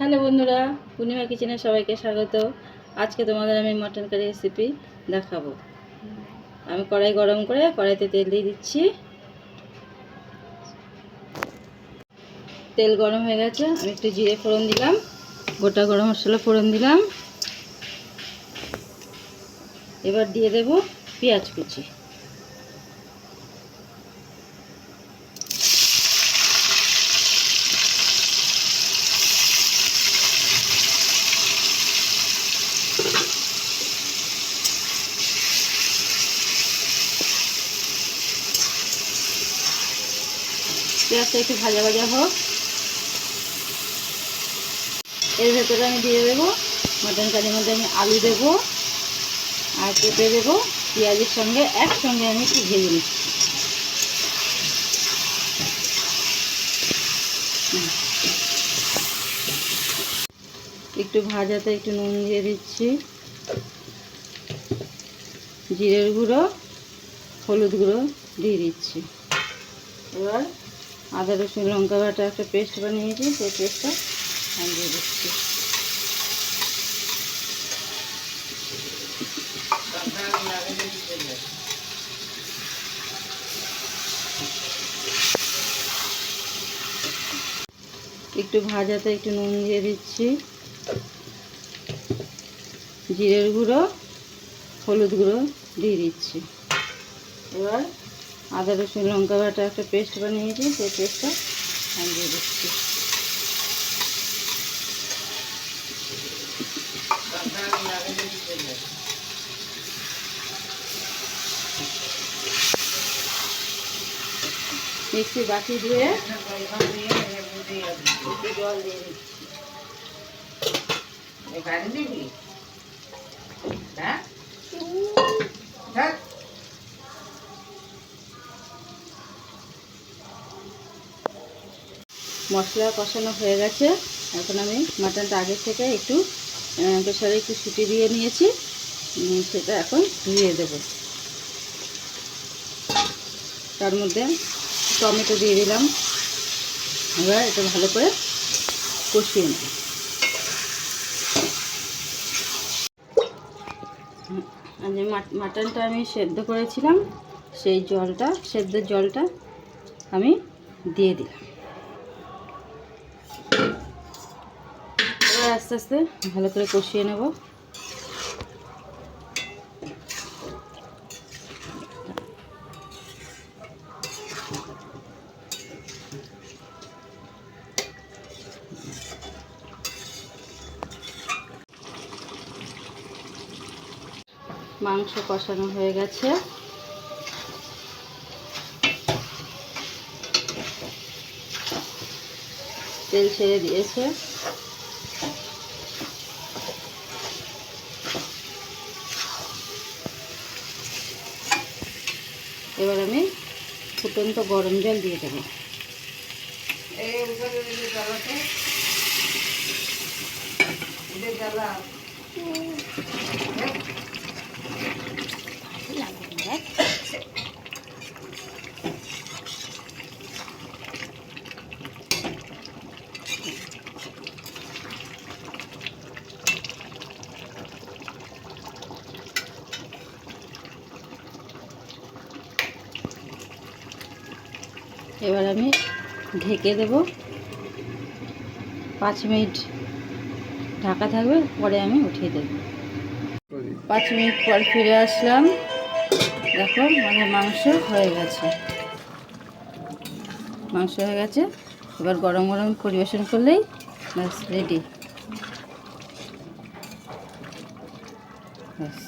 Hello বন্ধুরা, পূর্ণিমা কিচেনে সবাইকে স্বাগত। আজকে তোমাদের আমি মটন কারি রেসিপি দেখাবো। আমি কড়াই গরম করে কড়াইতে তেল দিয়ে দিচ্ছি। তেল গরম হয়ে গেছে, আমি একটু জিরে ফোড়ন দিলাম, গোটা গরম মশলা ফোড়ন দিলাম। এবার দিয়ে দেব পেঁয়াজ কুচি। পেঁয়াজটা একটু ভাজা ভাজা হোক। এর ভেতরে আমি দিয়ে দেবো মটন কারির মধ্যে আমি আলু দেবো আর পেঁপে দেবো, পেঁয়াজের সঙ্গে একসঙ্গে আমি একটু ভেজে নিচ্ছি। একটু ভাজাতে একটু নুন দিয়ে দিচ্ছি। জিরের গুঁড়ো, হলুদ গুঁড়ো দিয়ে দিচ্ছি। এবার আদা রসুন লঙ্কা বাটা একটা পেস্ট বানিয়েছি, সেই পেস্টটা আমি দিয়ে দিচ্ছি। একটু ভাজাতে একটু নুন দিয়ে দিচ্ছি। জিরের গুঁড়ো, হলুদ গুঁড়ো দিয়ে দিচ্ছি। এবার আদা, রসুন, লঙ্কা বাটা একটা পেস্ট বানিয়েছি সেই পেস্টটা আমি দিয়ে দিচ্ছি। মিক্সি বাটি একটু জল দিয়ে দিচ্ছি। মশলা কষানো হয়ে গেছে। এখন আমি মাটনটা আগের থেকে একটু প্রেশারে একটু সিটি দিয়ে নিয়েছি। সেটা এখন ধুয়ে দেব। তার মধ্যে টমেটো দিয়ে দিলাম। এবার এটা ভালো করে কষিয়ে নেব। যে মাট- মাটনটা আমি সেদ্ধ করেছিলাম, সেই জলটা, সেদ্ধের জলটা আমি দিয়ে দিলাম। এবার আস্তে আস্তে ভালো করে কষিয়ে নেব। মাংস কষানো হয়ে গেছে। তেল ছেড়ে দিয়েছে। এবার আমি ফুটন্ত গরম জল দিয়ে দেবো। এবার আমি ঢেকে দেব। পাঁচ মিনিট ঢাকা থাকবে, পরে আমি উঠিয়ে দেব। পাঁচ মিনিট পর ফিরে আসলাম। দেখো মানে মাংস হয়ে গেছে। মাংস হয়ে গেছে। এবার গরম গরম পরিবেশন করলেই ব্যাস রেডি ব্যাস।